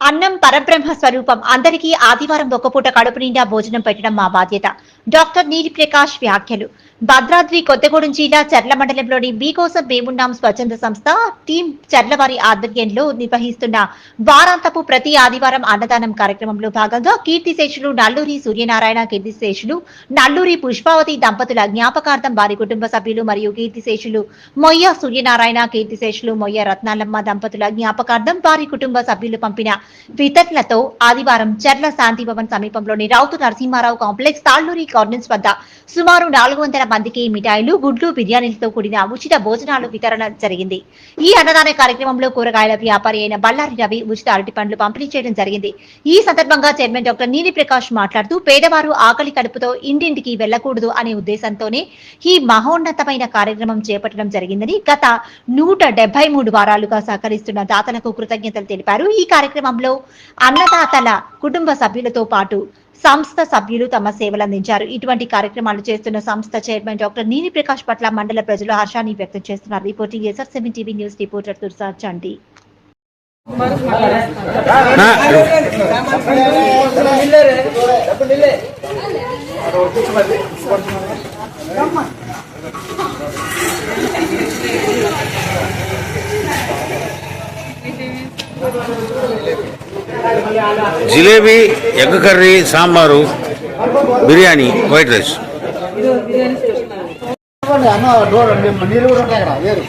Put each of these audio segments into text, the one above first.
అన్నం పరబ్రహ్మ స్వరూపం. అందరికీ ఆదివారం ఒక్కపూట కడుపు నిండా భోజనం పెట్టడం మా బాధ్యత. డాక్టర్ నీలి ప్రకాష్ వ్యాఖ్యలు. భద్రాద్రి కొత్తగూడెం జిల్లా చర్ల మండలంలోని మీ కోసం మేమున్నాం స్వచ్ఛంద సంస్థ. టీం చర్లవారి ఆధ్వర్యంలో నిర్వహిస్తున్న వారాంతపు ప్రతి ఆదివారం అన్నదానం కార్యక్రమంలో భాగంగా కీర్తిశేషులు నల్లూరి సూర్యనారాయణ కీర్తిశేషులు నల్లూరి పుష్పావతి దంపతుల జ్ఞాపకార్థం వారి కుటుంబ సభ్యులు మరియు కీర్తిశేషులు మొయ్య సూర్యనారాయణ కీర్తిశేషులు మొయ్య రత్నాలమ్మ దంపతుల జ్ఞాపకార్థం వారి కుటుంబ సభ్యులు పంపిన వితరణలతో ఆదివారం చర్ల శాంతిభవన్ సమీపంలోని రౌతు నరసింహారావు కాంప్లెక్స్ తాళ్ళూరి కార్నర్స్ వద్ద సుమారు నాలుగు వందల మందికి మిఠాయిలు గుడ్లు బిర్యానీలతో కూడిన ఉచిత భోజనాలు వితరణ జరిగింది. ఈ అన్నదాన కార్యక్రమంలో కూరగాయల వ్యాపారి అయిన బల్లారి రవి ఉచిత అరటి పండ్లు పంపిణీ చేయడం జరిగింది. ఈ సందర్భంగా చైర్మన్ డాక్టర్ నీలి ప్రకాష్ మాట్లాడుతూ పేదవారు ఆకలి కడుపుతో ఇంటింటికి వెళ్ళకూడదు అనే ఉద్దేశంతోనే ఈ మహోన్నతమైన కార్యక్రమం చేపట్టడం జరిగిందని గత నూట డెబ్బై మూడు వారాలుగా సహకరిస్తున్న దాతలకు కృతజ్ఞతలు తెలిపారు. ఈ కార్యక్రమం కార్యక్రమంలో అన్నదాతల కుటుంబ సభ్యులతో పాటు సంస్థ సభ్యులు తమ సేవలు అందించారు ఇటువంటి కార్యక్రమాలు చేస్తున్న సంస్థ చైర్మన్ డాక్టర్ నీని ప్రకాష్ పట్ల మండల ప్రజలు హర్షాన్ని వ్యక్తం చేస్తున్నారు. Reporting SR seven TV news reporter Tursa Chandi. Jalebi egg curry sambar biryani white rice. అన్న డోర్ నీళ్ళు కూడా ఉంటాయి కదా వేరు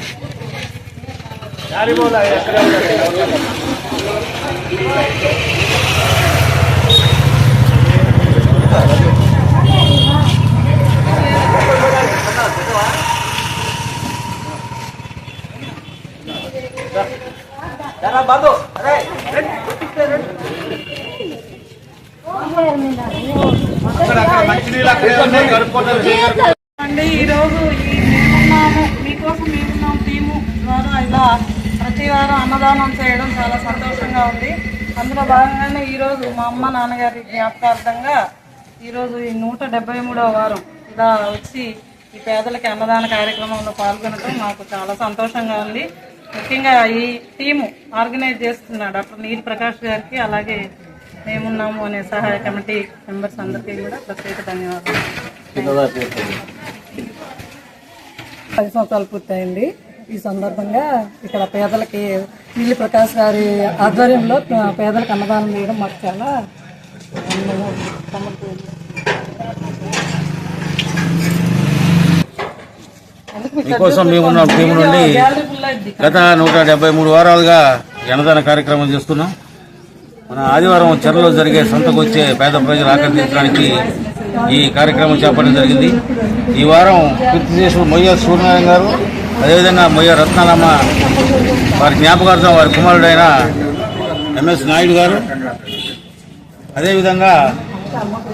అండి ఈరోజు ఈ మేమున్నాము మీకోసం మేమున్నాం టీము ద్వారా ఇలా ప్రతి వారం అన్నదానం చేయడం చాలా సంతోషంగా ఉంది. అందులో భాగంగానే ఈరోజు మా అమ్మ నాన్నగారి జ్ఞాపకార్థంగా ఈరోజు ఈ నూట డెబ్బై మూడవ వారం ఇలా వచ్చి ఈ పేదలకి అన్నదాన కార్యక్రమంలో పాల్గొనడం మాకు చాలా సంతోషంగా ఉంది. ముఖ్యంగా ఈ టీము ఆర్గనైజ్ చేస్తున్న డాక్టర్ నీల్ ప్రకాష్ గారికి అలాగే మేమున్నాము అనే సహాయ కమిటీ మెంబర్స్ అందరికీ కూడా ప్రత్యేక ధన్యవాదాలు. పది సంవత్సరాలు పూర్తయింది. ఈ సందర్భంగా ఇక్కడ పేదలకి నీలి ప్రకాష్ గారి ఆధ్వర్యంలో పేదలకు అన్నదానం చేయడం మాకు చాలా. మీకోసం మేమున్న టీం నుండి గత నూట డెబ్బై మూడు వారాలుగా ఈ అన్నదాన కార్యక్రమం చేస్తున్నాం. మన ఆదివారం చెరలో జరిగే సంతకు వచ్చే పేద ప్రజలు ఆకర్షించడానికి ఈ కార్యక్రమం చేపట్టడం జరిగింది. ఈ వారం పూర్తి చేసిన మొయ్య సూర్యనారాయణ గారు అదేవిధంగా మొయ్య రత్నాలమ్మ వారి జ్ఞాపకార్థం వారి కుమారుడైన ఎంఎస్ నాయుడు గారు అదేవిధంగా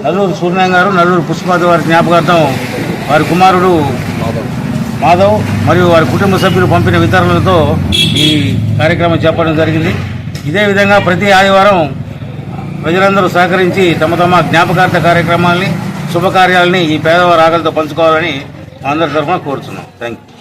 నల్లూరు సూర్యనారాయణ గారు నల్లూరు పుష్పాది వారి జ్ఞాపకార్థం వారి కుమారుడు మాధవ్ మరియు వారి కుటుంబ సభ్యులు పంపిన వితరణలతో ఈ కార్యక్రమం చేపట్టడం జరిగింది. ఇదే విధంగా ప్రతి ఆదివారం ప్రజలందరూ సహకరించి తమ తమ జ్ఞాపకార్థ కార్యక్రమాల్ని శుభకార్యాలని ఈ పేదవారి ఆకలితో పంచుకోవాలని అందరి తరఫున కోరుతున్నాం. Thank you